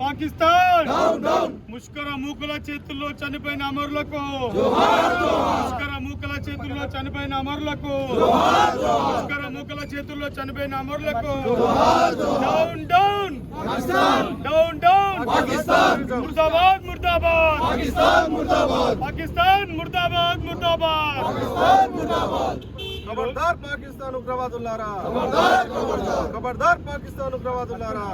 పాకిస్తాన్. ముష్కర మూకుల చేతుల్లో చనిపోయిన అమరులకు. ముష్కర మూకల చేతుల్లో చనిపోయిన అమరులకు. ముష్కర మూకల చేతుల్లో చనిపోయిన అమరులకు. Down down. Down down. Murdabad ముర్దాబాద్. పాకిస్తాన్ ముర్దాబాద్. ముర్దాబాద్. ఖబర్దార్ పాకిస్తాన్ ఉగ్రవాదులారా. ఖబర్దార్ పాకిస్తాన్ ఉగ్రవాదులారా.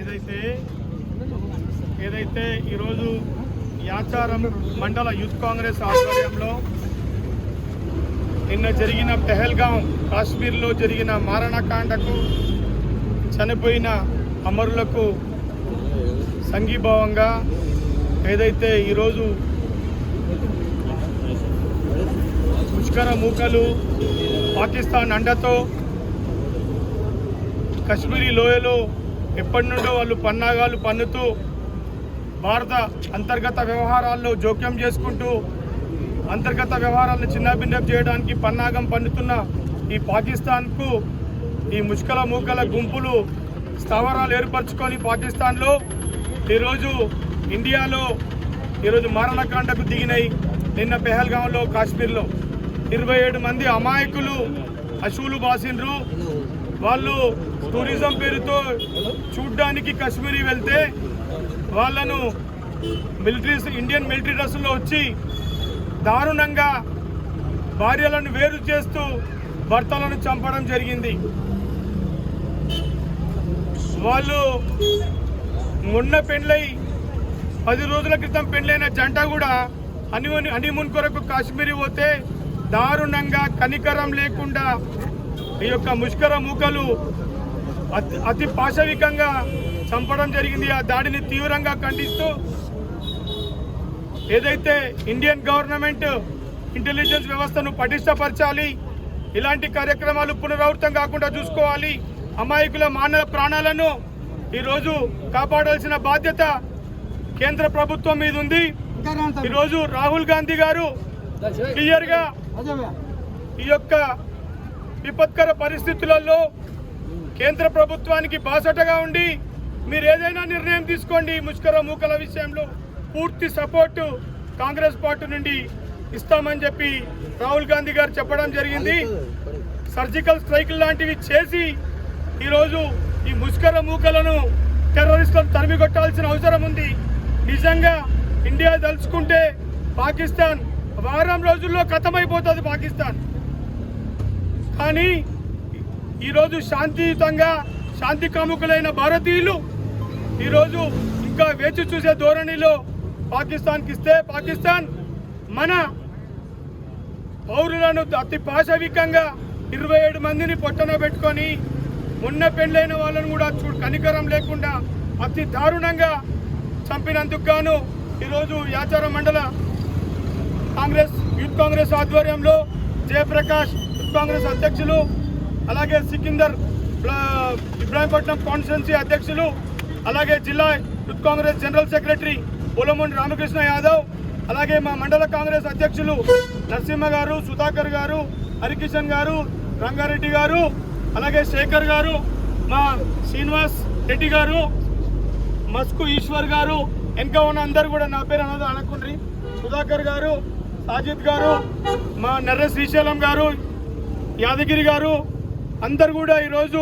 ఏదైతే ఏదైతే ఈరోజు యాచారం మండల యూత్ కాంగ్రెస్ ఆధ్వర్యంలో నిన్న జరిగిన పెహల్గాం కాశ్మీర్లో జరిగిన మారణకాండకు చనిపోయిన అమరులకు సంఘీభావంగా ఏదైతే ఈరోజు పుష్కర మూకలు పాకిస్తాన్ అండతో కశ్మీరీ లోయలో ఎప్పటి నుండో వాళ్ళు పన్నాగాలు పన్నుతూ భారత అంతర్గత వ్యవహారాల్లో జోక్యం చేసుకుంటూ అంతర్గత వ్యవహారాలను చిన్నాభిన్నం చేయడానికి పన్నాగం పన్నుతున్న ఈ పాకిస్తాన్కు ఈ ముష్కల మూకల గుంపులు స్థావరాలు ఏర్పరచుకొని పాకిస్తాన్లో ఈరోజు ఇండియాలో ఈరోజు మారణకాండకు దిగినాయి నిన్న పెహల్గాంలో కాశ్మీర్లో. ఇరవై ఏడు మంది అమాయకులు అశువులు బాసిండ్రు. వాళ్ళు టూరిజం పేరుతో చూడ్డానికి కాశ్మీరీ వెళ్తే వాళ్ళను మిలిటరీ ఇండియన్ మిలిటరీ డ్రెస్సుల్లో వచ్చి దారుణంగా భార్యలను వేరు చేస్తూ భర్తలను చంపడం జరిగింది. వాళ్ళు మొన్న పెండ్లై పది రోజుల క్రితం పెండ్లైన జంట కూడా హనీమూన్ హనీమూన్ కొరకు కాశ్మీరీ పోతే దారుణంగా కనికరం లేకుండా ఈ యొక్క ముష్కర మూకలు అతి అతి పాశవికంగా చంపడం జరిగింది. ఆ దాడిని తీవ్రంగా ఖండిస్తూ ఏదైతే ఇండియన్ గవర్నమెంట్ ఇంటెలిజెన్స్ వ్యవస్థను పటిష్టపరచాలి ఇలాంటి కార్యక్రమాలు పునరావృతం కాకుండా చూసుకోవాలి అమాయకుల మానవ ప్రాణాలను ఈరోజు కాపాడాల్సిన బాధ్యత కేంద్ర ప్రభుత్వం మీద ఉంది ఈరోజు రాహుల్ గాంధీ గారు క్లియర్గా ఈ యొక్క విపత్కర పరిస్థితులలో కేంద్ర ప్రభుత్వానికి బాసటగా ఉండి మీరు ఏదైనా నిర్ణయం తీసుకోండి. ముష్కర మూకల విషయంలో పూర్తి సపోర్టు కాంగ్రెస్ పార్టీ నుండి ఇస్తామని చెప్పి రాహుల్ గాంధీ గారు చెప్పడం జరిగింది. సర్జికల్ స్ట్రైక్ లాంటివి చేసి ఈరోజు ఈ ముష్కర మూకలను టెర్రరిస్టులను తరిమి కొట్టాల్సిన అవసరం ఉంది. నిజంగా ఇండియా తలుచుకుంటే పాకిస్తాన్ వారం రోజుల్లో ఖతమైపోతుంది పాకిస్తాన్. కానీ ఈరోజు శాంతియుతంగా శాంతి కాముకులైన భారతీయులు ఈరోజు ఇంకా వేచి చూసే ధోరణిలో పాకిస్తాన్కి ఇస్తే పాకిస్తాన్ మన పౌరులను అతి పాశవికంగా ఇరవై ఏడు మందిని పొట్టన పెట్టుకొని మొన్న పెళ్ళైన వాళ్ళను కూడా చూ కనికరం లేకుండా అతి దారుణంగా చంపినందుకు గాను ఈరోజు యాచారం మండల కాంగ్రెస్ యూత్ కాంగ్రెస్ ఆధ్వర్యంలో జయప్రకాష్ యూత్ కాంగ్రెస్ అధ్యక్షులు అలాగే సికిందర్ ఇబ్రాహీంపట్నం కాన్స్టిట్యున్సీ అధ్యక్షులు అలాగే జిల్లా youth Congress general secretary Polamudi Ramakrishna Yadav అలాగే మా మండల కాంగ్రెస్ అధ్యక్షులు నరసింహ గారు సుధాకర్ గారు హరికిషన్ గారు రంగారెడ్డి గారు అలాగే శేఖర్ గారు మా శ్రీనివాస్ రెడ్డి గారు మస్కు ఈశ్వర్ గారు వెనక ఉన్న అందరు కూడా నా పేరు అన్నది అనకుండ్రి సుధాకర్ గారు సాజిద్ గారు మా నర్ర శ్రీశైలం గారు యాదగిరి గారు అందరు కూడా ఈరోజు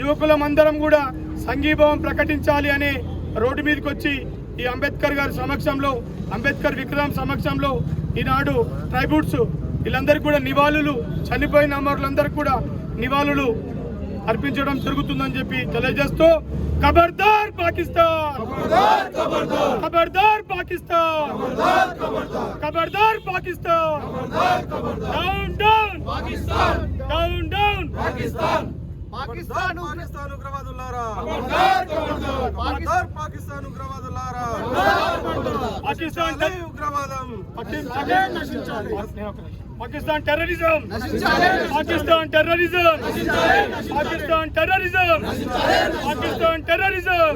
యువకులం అందరం కూడా సంఘీభావం ప్రకటించాలి అని రోడ్డు మీదకి వచ్చి ఈ అంబేద్కర్ గారి సమక్షంలో అంబేద్కర్ విక్రమ్ సమక్షంలో ఈనాడు ట్రైబ్యూట్స్ వీళ్ళందరికీ కూడా నివాళులు చనిపోయిన అమరులందరికీ కూడా నివాళులు అర్పించడం జరుగుతుందని చెప్పి తెలియజేస్తూ ఖబర్దార్ పాకిస్తాన్! ఖబర్దార్ పాకిస్తాన్! ఖబర్దార్ Pakistan! Down down down down Pakistan! Pakistan! ఉగ్రవాదులారా! ఖబర్దార్ పాకిస్తాన్ ఉగ్రవాదులారా! పాకిస్తాన్ ఉగ్రవాదం! Pakistan terrorism. Pakistan terrorism. Pakistan terrorism. Pakistan terrorism.